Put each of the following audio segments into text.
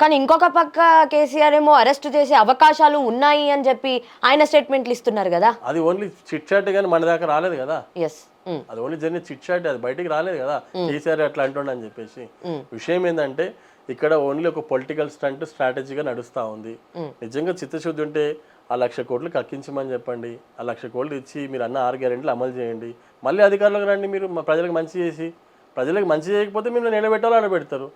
కానీ ఇంకొక పక్క కేసీఆర్ ఏమో అరెస్ట్ చేసే అవకాశాలు ఉన్నాయి అని చెప్పి ఆయన స్టేట్మెంట్లు ఇస్తున్నారు కదా. అది ఓన్లీ చిట్ చాట్ కానీ మన దాకా రాలేదు కదా. ఎస్ అది ఓన్లీ జరిగిన చిట్ చాట్ అది బయటికి రాలేదు కదా. కేసీఆర్ అట్లా అంటుండ అని చెప్పేసి. విషయం ఏంటంటే ఇక్కడ ఓన్లీ ఒక పొలిటికల్ స్టంట్ స్ట్రాటజీగా నడుస్తూ ఉంది. నిజంగా చిత్తశుద్ధి ఉంటే ఆ లక్ష కోట్లు కక్కించమని చెప్పండి. ఆ లక్ష కోట్లు ఇచ్చి మీరు అన్న ఆరు గ్యారెంట్లు అమలు చేయండి. మళ్ళీ అధికారులకు రండి మీరు మా ప్రజలకు మంచి చేసి. ప్రజలకు మంచి చేయకపోతే మీరు నిలబెట్టాలో ఆడబెడతారు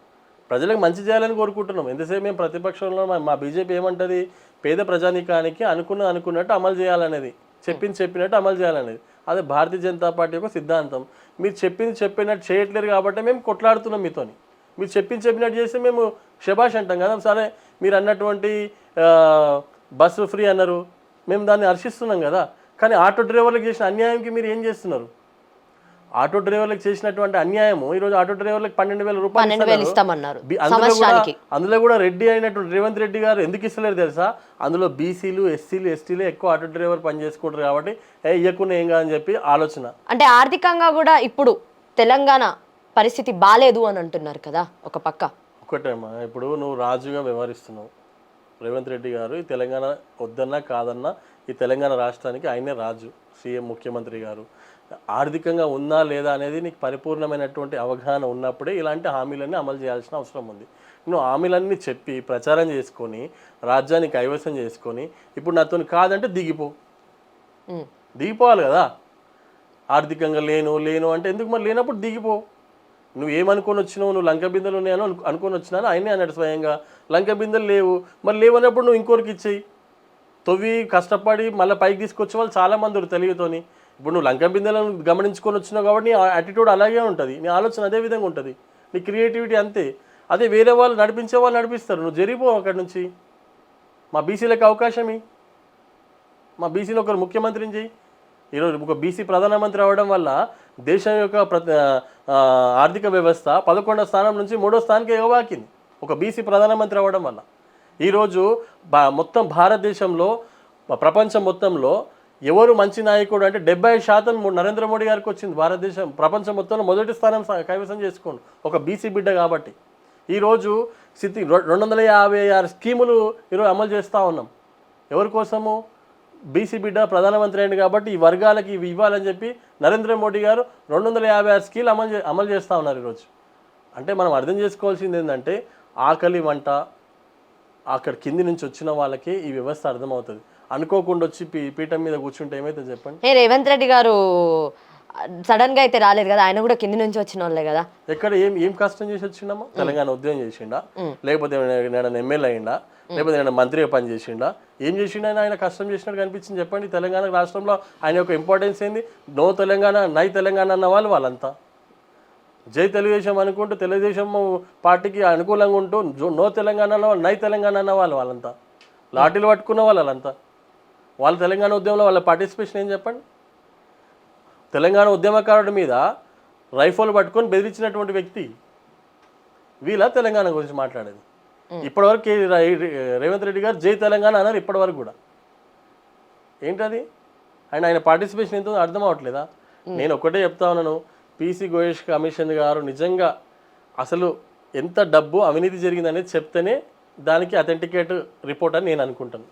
ప్రజలకు మంచి చేయాలని కోరుకుంటున్నాం. ఎంతసేపు మేము ప్రతిపక్షంలో మా- బీజేపీ ఏమంటుంది? పేద ప్రజానీకానికి అనుకున్న అనుకున్నట్టు అమలు చేయాలనేది. చెప్పింది చెప్పినట్టు అమలు చేయాలనేది. అదే భారతీయ జనతా పార్టీ యొక్క సిద్ధాంతం. మీరు చెప్పింది చెప్పినట్టు చేయట్లేరు కాబట్టి మేము కొట్లాడుతున్నాం మీతోని. మీరు చెప్పింది చెప్పినట్టు చేస్తే మేము శభాష్ అంటాం కదా. సరే మీరు అన్నటువంటి బస్సు ఫ్రీ అన్నారు. మేము దాన్ని హర్షిస్తున్నాం కదా. కానీ ఆటో డ్రైవర్లకు చేసిన అన్యాయంకి మీరు ఏం చేస్తున్నారు? ఆటో డ్రైవర్లకు చేసినటువంటి అన్యాయము ఈరోజు ఆటో డ్రైవర్లకు పన్నెండు వేల రూపాయలు. ఇస్తామన్నారు. అందులో కూడా సంవత్సరానికి. అందులో కూడా రెడ్డి అయినటువంటి రేవంత్ రెడ్డి గారు ఎందుకు ఇస్తలేరు తెలుసా? అందులో బీసీలు ఎస్సీలు ఎస్టీలు ఎక్కువ ఆటో డ్రైవర్ పని చేసుకుంటారు కాబట్టి ఏ ఇయ్యకుండా ఏం కాదని చెప్పి ఆలోచన. అంటే ఆర్థికంగా కూడా ఇప్పుడు తెలంగాణ పరిస్థితి బాలేదు అని అంటున్నారు కదా ఒక పక్క. ఒకటేమ్మా ఇప్పుడు నువ్వు రాజుగా వ్యవహరిస్తున్నావు. రేవంత్ రెడ్డి గారు ఈ తెలంగాణ వద్దన్నా కాదన్నా ఈ తెలంగాణ రాష్ట్రానికి ఆయనే రాజు సీఎం ముఖ్యమంత్రి గారు. ఆర్థికంగా ఉందా లేదా అనేది నీకు పరిపూర్ణమైనటువంటి అవగాహన ఉన్నప్పుడే ఇలాంటి హామీలన్నీ అమలు చేయాల్సిన అవసరం ఉంది. నువ్వు హామీలన్నీ చెప్పి ప్రచారం చేసుకొని రాజ్యాన్ని కైవసం చేసుకొని ఇప్పుడు నాతో కాదంటే దిగిపో. దిగిపోవాలి కదా. ఆర్థికంగా లేను లేను అంటే ఎందుకు మరి? లేనప్పుడు దిగిపో. నువ్వు ఏమనుకొని వచ్చినావు? నువ్వు లంక బిందెలు ఉన్నాయని అను- అనుకొని వచ్చినాను? ఆయనే అన్నాడు స్వయంగా. లంక బిందెలు లేవు. మరి లేవన్నప్పుడు నువ్వు ఇంకోరికి ఇచ్చేయి. తొవ్వి కష్టపడి మళ్ళీ పైకి తీసుకొచ్చే వాళ్ళు చాలా మంది ఉన్నారు తెలివితోని. ఇప్పుడు నువ్వు లంక బిందెలను గమనించుకొని వచ్చినావు కాబట్టి నీ యాటిట్యూడ్ అలాగే ఉంటుంది. నీ ఆలోచన అదే విధంగా ఉంటుంది. నీ క్రియేటివిటీ అంతే. అదే వేరే వాళ్ళు నడిపించే వాళ్ళు నడిపిస్తారు. నువ్వు జరిగిపో అక్కడి నుంచి. మా బీసీలకు అవకాశం మా బీసీలో ఒకరు ముఖ్యమంత్రిని చేయి ఈరోజు ఒక బీసీ ప్రధానమంత్రి అవ్వడం వల్ల దేశం యొక్క ప్ర- ఆర్థిక వ్యవస్థ పదకొండో స్థానం నుంచి మూడో స్థానానికి ఎగవాకింది ఒక బీసీ ప్రధానమంత్రి అవ్వడం వల్ల. ఈరోజు బా మొత్తం భారతదేశంలో ప్రపంచం మొత్తంలో ఎవరు మంచి నాయకుడు అంటే డెబ్బై శాతం నరేంద్ర మోడీ గారికి వచ్చింది భారతదేశం. ప్రపంచం మొత్తంలో మొదటి స్థానం కైవసం చేసుకోండి. ఒక బీసీ బిడ్డ కాబట్టి. ఈరోజు స్థితి రెండు వందల యాభై ఆరు స్కీములు ఈరోజు అమలు చేస్తూ ఉన్నాం. ఎవరి కోసము? బీసీ బిడ్డ ప్రధానమంత్రి అయింది కాబట్టి ఈ వర్గాలకి ఇవి ఇవ్వాలని చెప్పి నరేంద్ర మోడీ గారు రెండు వందల యాభై ఆరు స్కీల్ అమలు చే- అమలు చేస్తూ ఉన్నారు ఈరోజు. అంటే మనం అర్థం చేసుకోవాల్సింది ఏంటంటే ఆకలి వంట అక్కడ కింది నుంచి వచ్చిన వాళ్ళకి ఈ వ్యవస్థ అర్థమవుతుంది. అనుకోకుండా వచ్చి పీ పీఠం మీద కూర్చుంటే ఏమైతే చెప్పండి? ఏ రేవంత్ రెడ్డి గారు సడన్గా అయితే రాలేదు కదా ఆయన కూడా కింది నుంచి వచ్చిన వాళ్ళే కదా. ఎక్కడ ఏం ఏం కష్టం చేసి వచ్చిండమ్మా? తెలంగాణ ఉద్యోగం చేసిండా? లేకపోతే నేను ఎమ్మెల్యే అయిందా లేకపోతే నేను మంత్రిగా పని చేసిండా? ఏం చేసిండు ఆయన? కష్టం చేసినట్టు కనిపించింది చెప్పండి. తెలంగాణ రాష్ట్రంలో ఆయన యొక్క ఇంపార్టెన్స్ ఏంది? నో తెలంగాణ నై తెలంగాణ అన్న వాళ్ళు వాళ్ళంతా. జై తెలుగుదేశం అనుకుంటూ తెలుగుదేశం పార్టీకి అనుకూలంగా ఉంటూ నో తెలంగాణ అన్న వాళ్ళు నై తెలంగాణ అన్న వాళ్ళు వాళ్ళంతా. లాఠీలు పట్టుకున్న వాళ్ళు వాళ్ళంతా. వాళ్ళ తెలంగాణ ఉద్యమంలో వాళ్ళ పార్టిసిపేషన్ ఏం చెప్పండి? తెలంగాణ ఉద్యమకారుడి మీద రైఫల్ పట్టుకొని బెదిరించినటువంటి వ్యక్తి వీళ్ళ తెలంగాణ గురించి మాట్లాడేది. ఇప్పటివరకు రేవంత్ రెడ్డి గారు జై తెలంగాణ అన్నారు ఇప్పటివరకు కూడా. ఏంటది? ఆయన ఆయన పార్టిసిపేషన్ ఎంతో అర్థం అవ్వట్లేదా? నేను ఒకటే చెప్తా ఉన్నాను పీసీ గోయేష్ కమిషన్ గారు నిజంగా అసలు ఎంత డబ్బు అవినీతి జరిగిందనేది చెప్తేనే దానికి అథెంటికేట్ రిపోర్ట్ అని నేను అనుకుంటాను.